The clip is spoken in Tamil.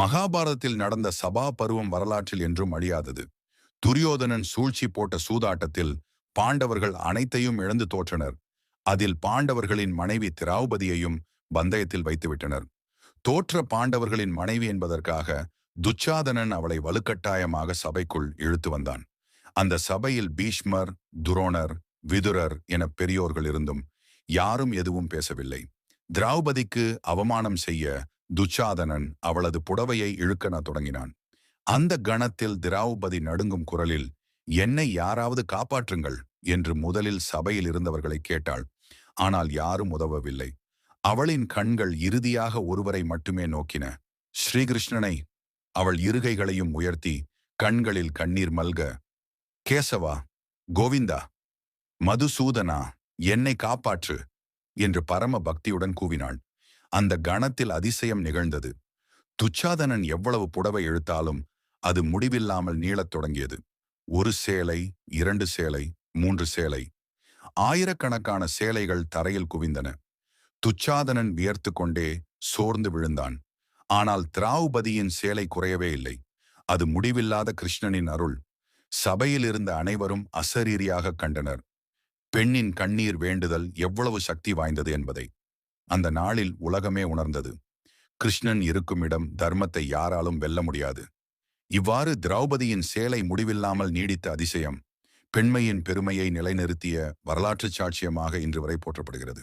மகாபாரதத்தில் நடந்த சபா பருவம் வரலாற்றில் என்றும் அழியாதது. துரியோதனன் சூழ்ச்சி போட்ட சூதாட்டத்தில் பாண்டவர்கள் அனைத்தையும் இழந்து தோற்றனர். அதில் பாண்டவர்களின் மனைவி திராவுபதியையும் பந்தயத்தில் வைத்துவிட்டனர். தோற்ற பாண்டவர்களின் மனைவி என்பதற்காக துச்சாதனன் அவளை வலுக்கட்டாயமாக சபைக்குள் இழுத்து வந்தான். அந்த சபையில் பீஷ்மர் துரோணர் விதுரர் என பெரியோர்கள் இருந்தும் யாரும் எதுவும் பேசவில்லை. திரௌபதிக்கு அவமானம் செய்ய துச்சாதனன் அவளது புடவையை இழுக்கன தொடங்கினான். அந்த கணத்தில் திராவுபதி நடுங்கும் குரலில் என்னை யாராவது காப்பாற்றுங்கள் என்று முதலில் சபையில் இருந்தவர்களை கேட்டாள். ஆனால் யாரும் உதவவில்லை. அவளின் கண்கள் இறுதியாக ஒருவரை மட்டுமே நோக்கின. ஸ்ரீகிருஷ்ணனை. அவள் இருகைகளையும் உயர்த்தி கண்களில் கண்ணீர் மல்க கேசவா கோவிந்தா மதுசூதனா என்னை காப்பாற்று என்று பரம பக்தியுடன் கூவினாள். அந்த கணத்தில் அதிசயம் நிகழ்ந்தது. துச்சாதனன் எவ்வளவு புடவை இழுத்தாலும் அது முடிவில்லாமல் நீளத் தொடங்கியது. ஒரு சேலை இரண்டு சேலை மூன்று சேலை. ஆயிரக்கணக்கான சேலைகள் தரையில் குவிந்தன. துச்சாதனன் வியர்த்து கொண்டே சோர்ந்து விழுந்தான். ஆனால் திராவுபதியின் சேலை குறையவே இல்லை. அது முடிவில்லாத கிருஷ்ணனின் அருள். சபையில் இருந்த அனைவரும் அசரீரியாக கண்டனர். பெண்ணின் கண்ணீர் வேண்டுதல் எவ்வளவு சக்தி வாய்ந்தது என்பதை. அந்த நாளில் உலகமே உணர்ந்தது. கிருஷ்ணன் இருக்கும் இடம் தர்மத்தை யாராலும் வெல்ல முடியாது. இவ்வாறு திரௌபதியின் சேலை முடிவில்லாமல் நீடித்த அதிசயம் பெண்மையின் பெருமையை நிலைநிறுத்திய வரலாற்றுச் சாட்சியமாக இன்று வரை போற்றப்படுகிறது.